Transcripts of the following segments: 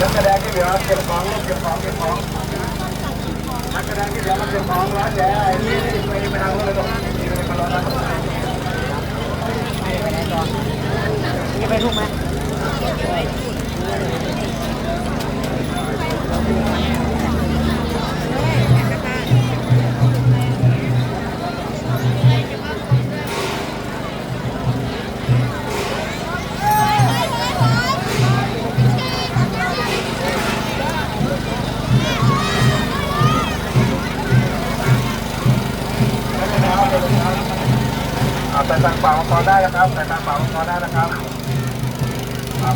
นักแสดงที่เหลือเก็บของเก็บของเก็บของนักแสดงที่เหลือมาเก็บของร้านแย่นี่ไปไปทางนู้นเลยลูกนี่ไปรอนะไปไหนต่อนี่ไปทุกไหม ส่ทางป่ามังกรได้นะครับแต่ทางป่ามังกรได้นะครับ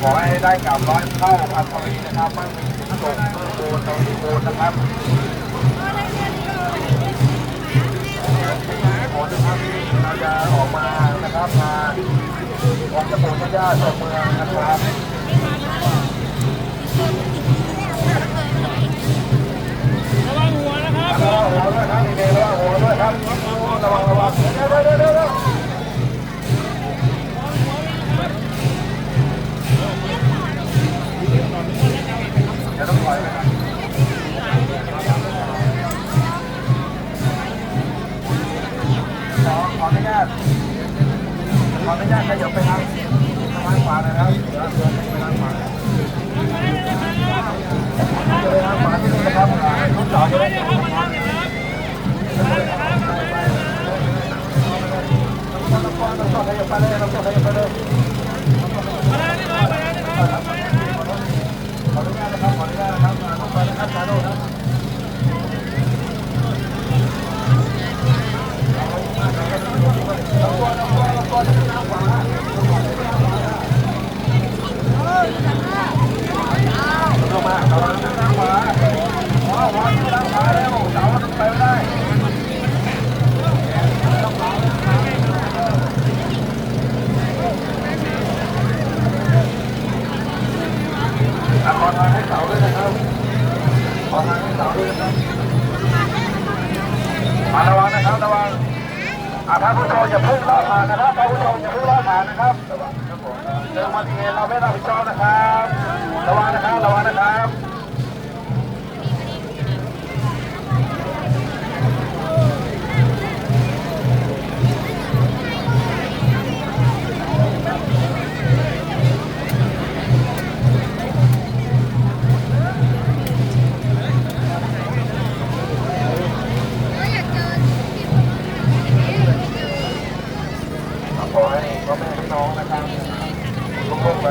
ขอให้ได้กลับร้อยเข้าพันพลีนะครับมั่งมีสินสมบูรณ์ตรงที่บูรณ์นะครับขอนะครับที่เราจะออกมานะครับมาออกจากปู่ย่าชมเมืองนะครับระวังหัวนะครับระวังหัวด้วยครับเด็กๆระวังหัวด้วยครับระวังระวังเดี๋ยวเดี๋ยวเดี๋ยว ตขออนุญาตขยับไปทางทางขวานะครับเดี๋ยวเดินไปทางขวาเดินทางขวาที่นี่นะครับรถจอดอยู่ นนะครับระวังครับผมเจองอุบัติเหตุเราไม่รับผิดชอบนะครับระวังนะครับ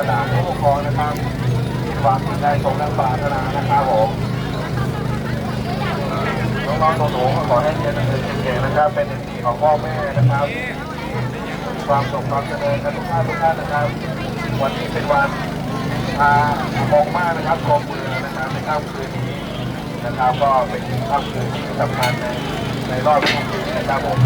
ลูกๆหลานๆผู้ปกครองนะครับมีความสิ่งใดสมดังปรารถนานะครับผมน้องๆหนูๆก็ขอให้เรียนหนังสือเก่งๆนะครับ เป็นเด็กดีของพ่อแม่นะครับ ความสุขความเจริญกันทุกท่านทุกท่านนะครับ วันนี้เป็นวันพามองมากนะครับกรมเมือนะครับในค่ำคืนนี้นะครับ ก็เป็นค่ำคืนที่สำคัญในในรอบค่ำคืนนี้นะครับผม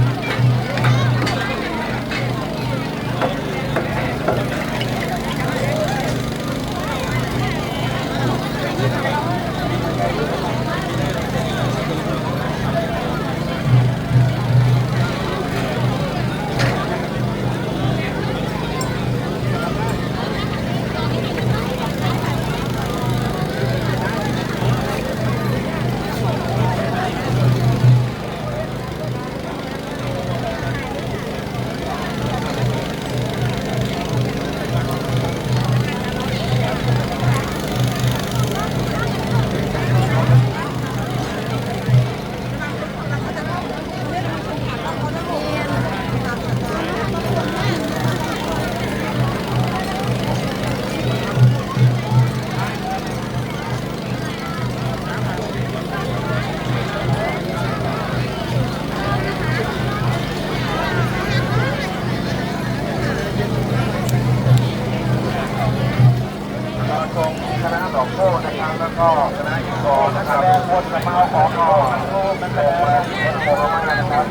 ที่โคราชนะครับ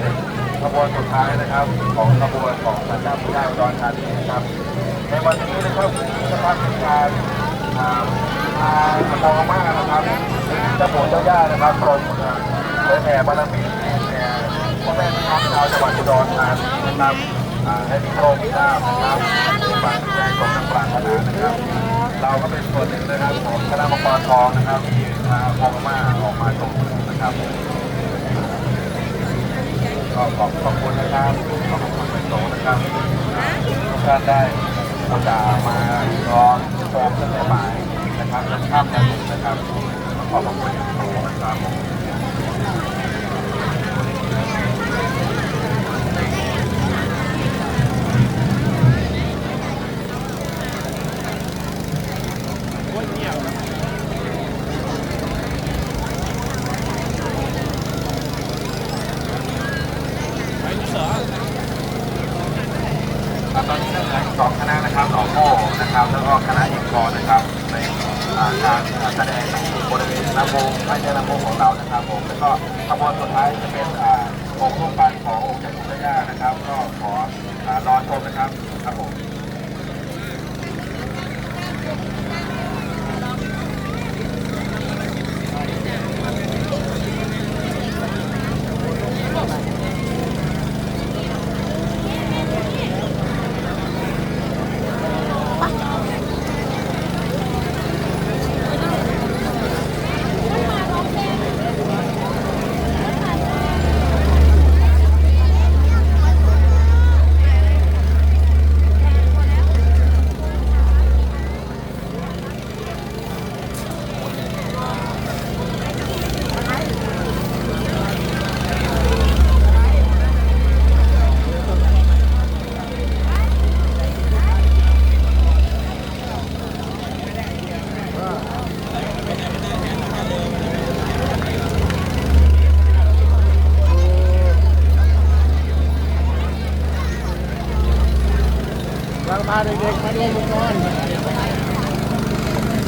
ขบวนสุดท้ายนะครับ ของขบวนของพระเจ้าพุทธอุดรธานีนะครับ ในวันนี้นะครับนะครับเป็นการอ่าพาขบวนมานะครับเจ้าปู่เจ้าย่านะครับกรมเผยแผ่บารมีแผ่พ่อแม่พี่น้องชาวจังหวัดอุดรธานีนะครับอ่าให้มีโชคมีลาภนะครับมีบารมีสมดังปรารถนานะครับ เราก็เป็นส่วนหนึ่งนะครับของคณะมังกรทองนะครับที่พาพองมาออกมาชมนะครับ ก็ขอบขอบคุณนะครับขอบคุณเป็นโตนะครับทุกท่านได้อุตส่าห์มารอชมตั้งแต่บ่ายนะครับจนค่ำจนดึกนะครับขอบคุณอย่างสูงนะครับผม ครับ ตอนนี้ก็เหลืออีกสองคณะนะครับหนองโมนะครับ แล้วก็คณะเอกกรนะครับ ในอ่าการแสดงบริเวณลำโพงภายในลำโพงของเรานะครับผม แล้วก็ขบวนสุดท้ายจะเป็นองค์รูปปั้นขององค์เจ้าปู่เจ้านะครับ ก็ขอรอชมนะครับ ครับผม เราพาเด็ก